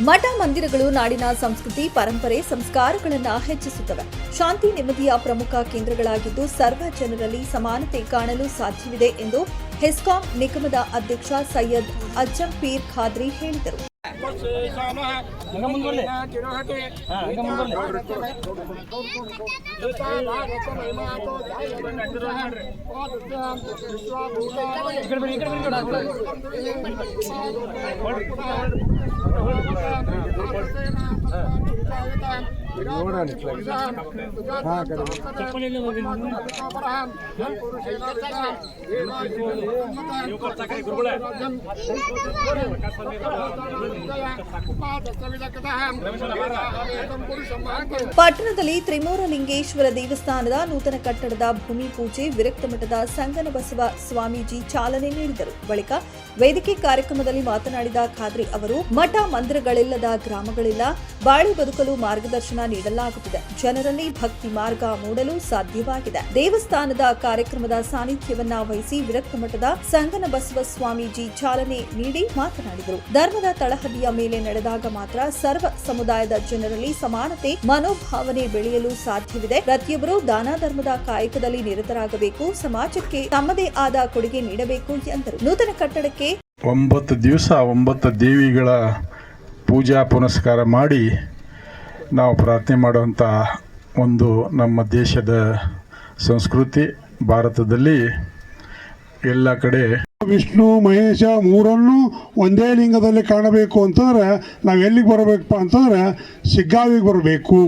ಮಠ ಮಂದಿರಗಳು ನಾಡಿನ ಸಂಸ್ಕೃತಿ, ಪರಂಪರೆ, ಸಂಸ್ಕಾರಗಳನ್ನು ಹೆಚ್ಚಿಸುತ್ತವೆ. ಶಾಂತಿ ನೆಮ್ಮದಿಯ ಪ್ರಮುಖ ಕೇಂದ್ರಗಳಾಗಿದ್ದು ಸರ್ವ ಜನರಲ್ಲಿ ಸಮಾನತೆ ಕಾಣಲು ಸಾಧ್ಯವಿದೆ ಎಂದು ಹೆಸ್ಕಾಂ ನಿಗಮದ ಅಧ್ಯಕ್ಷ ಸೈಯದ್ ಅಜ್ಜಂಪೀರ್ ಖಾದ್ರಿ ಹೇಳಿದರು. इकडे ಪಟ್ಟಣದಲ್ಲಿ ತ್ರಿಮೂರ ಲಿಂಗೇಶ್ವರ ದೇವಸ್ಥಾನದ ನೂತನ ಕಟ್ಟಡದ ಭೂಮಿ ಪೂಜೆ ವಿರಕ್ತ ಮಠದ ಸಂಗನ ಬಸವ ಸ್ವಾಮೀಜಿ ಚಾಲನೆ ನೀಡಿದರು. ಬಳಿಕ ವೇದಿಕೆ ಕಾರ್ಯಕ್ರಮದಲ್ಲಿ ಮಾತನಾಡಿದ ಖಾದ್ರಿ ಅವರು, ಮಠ ಮಂದಿರಗಳಿಲ್ಲದ ಗ್ರಾಮಗಳಿಲ್ಲ, ಬಾಳಿ ಬದುಕಲು ಮಾರ್ಗದರ್ಶನ ನೀಡಲಾಗುತ್ತಿದೆ. ಜನರಲ್ಲಿ ಭಕ್ತಿ ಮಾರ್ಗ ಮೂಡಲು ಸಾಧ್ಯವಾಗಿದೆ. ದೇವಸ್ಥಾನದ ಕಾರ್ಯಕ್ರಮದ ಸಾನ್ನಿಧ್ಯವನ್ನ ವಹಿಸಿ ವಿರಕ್ತ ಮಠದ ಸಂಗನ ಬಸವ ಸ್ವಾಮೀಜಿ ಚಾಲನೆ ನೀಡಿ ಮಾತನಾಡಿದರು. ಧರ್ಮದ ತಳಹದಿಯ ಮೇಲೆ ನಡೆದಾಗ ಮಾತ್ರ ಸರ್ವ ಸಮುದಾಯದ ಜನರಲ್ಲಿ ಸಮಾನತೆ, ಮನೋಭಾವನೆ ಬೆಳೆಯಲು ಸಾಧ್ಯವಿದೆ. ಪ್ರತಿಯೊಬ್ಬರು ದಾನ ಧರ್ಮದ ಕಾಯಕದಲ್ಲಿ ನಿರತರಾಗಬೇಕು. ಸಮಾಜಕ್ಕೆ ತಮ್ಮದೇ ಆದ ಕೊಡುಗೆ ನೀಡಬೇಕು ಎಂದರು. ನೂತನ ಕಟ್ಟಡಕ್ಕೆ ಒಂಬತ್ತು ದಿವಸ ಒಂಬತ್ತು ದೇವಿಗಳ ಪೂಜಾ ಪುನಸ್ಕಾರ ಮಾಡಿ ನಾವು ಪ್ರಾರ್ಥನೆ ಮಾಡುವಂಥ ಒಂದು ನಮ್ಮ ದೇಶದ ಸಂಸ್ಕೃತಿ ಭಾರತದಲ್ಲಿ ಎಲ್ಲ ಕಡೆ ವಿಷ್ಣು, ಮಹೇಶ ಮೂರನ್ನು ಒಂದೇ ಲಿಂಗದಲ್ಲಿ ಕಾಣಬೇಕು ಅಂತಂದ್ರೆ ನಾವು ಎಲ್ಲಿಗೆ ಬರಬೇಕಪ್ಪ ಅಂತಂದ್ರೆ ಸಿಗ್ಗಾವಿಗೆ ಬರಬೇಕು.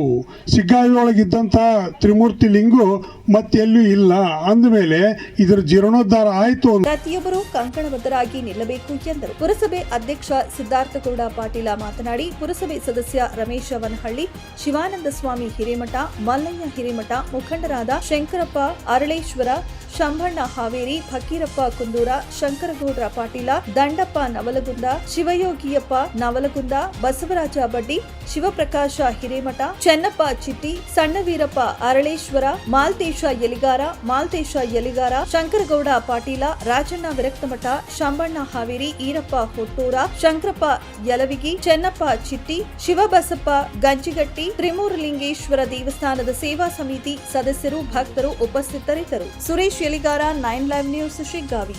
ಸಿಗ್ಗಾವಿ ಒಳಗಿದ್ದಂಥ ತ್ರಿಮೂರ್ತಿ ಲಿಂಗು ಮತ್ತೆಲ್ಲೂ ಇಲ್ಲ. ಅಂದಮೇಲೆ ಇದರ ಜೀರ್ಣೋದ್ಧಾರ ಆಯಿತು ಪ್ರತಿಯೊಬ್ಬರು ಕಂಕಣಬದ್ಧರಾಗಿ ನಿಲ್ಲಬೇಕು ಎಂದರು. ಪುರಸಭೆ ಅಧ್ಯಕ್ಷ ಸಿದ್ಧಾರ್ಥಗೌಡ ಪಾಟೀಲ ಮಾತನಾಡಿ, ಪುರಸಭೆ ಸದಸ್ಯ ರಮೇಶ ವನಹಳ್ಳಿ, ಶಿವಾನಂದ ಸ್ವಾಮಿ ಹಿರೇಮಠ, ಮಲ್ಲಯ್ಯ ಹಿರೇಮಠ ಮುಖಂಡರಾದ ಶಂಕರಪ್ಪ, ಅರಳೇಶ್ವರ, ಶಂಭಣ್ಣ ಹಾವೇರಿ, ಫಕೀರಪ್ಪ ಕುಂದೂರ ಶಂಕರಗೌಡ್ರ ಪಾಟೀಲ, ದಂಡಪ್ಪ ನವಲಗುಂದ, ಶಿವಯೋಗಿಯಪ್ಪ ನವಲಗುಂದ, ಬಸವರಾಜ ಬಡ್ಡಿ, ಶಿವಪ್ರಕಾಶ ಹಿರೇಮಠ, ಚೆನ್ನಪ್ಪ ಚಿಟ್ಟಿ, ಸಣ್ಣವೀರಪ್ಪ ಅರಳೇಶ್ವರ, ಮಾಲ್ತೇಶ ಯಲಿಗಾರ ಮಾಲ್ತೇಶ ಯಲಿಗಾರ, ಶಂಕರಗೌಡ ಪಾಟೀಲ, ರಾಜಣ್ಣ ವಿರಕ್ತಮಠ, ಶಂಬಣ್ಣ ಹಾವೇರಿ, ಈರಪ್ಪ ಹೊಟ್ಟೂರ, ಶಂಕರಪ್ಪ ಯಲವಿಗಿ, ಚೆನ್ನಪ್ಪ ಚಿಟ್ಟಿ, ಶಿವಬಸಪ್ಪ ಗಂಜಿಗಟ್ಟಿ, ತ್ರಿಮೂರಲಿಂಗೇಶ್ವರ ದೇವಸ್ಥಾನದ ಸೇವಾ ಸಮಿತಿ ಸದಸ್ಯರು, ಭಕ್ತರು ಉಪಸ್ಥಿತರಿದ್ದರು. Suresh Yaligara, nine live news, Shiggavi.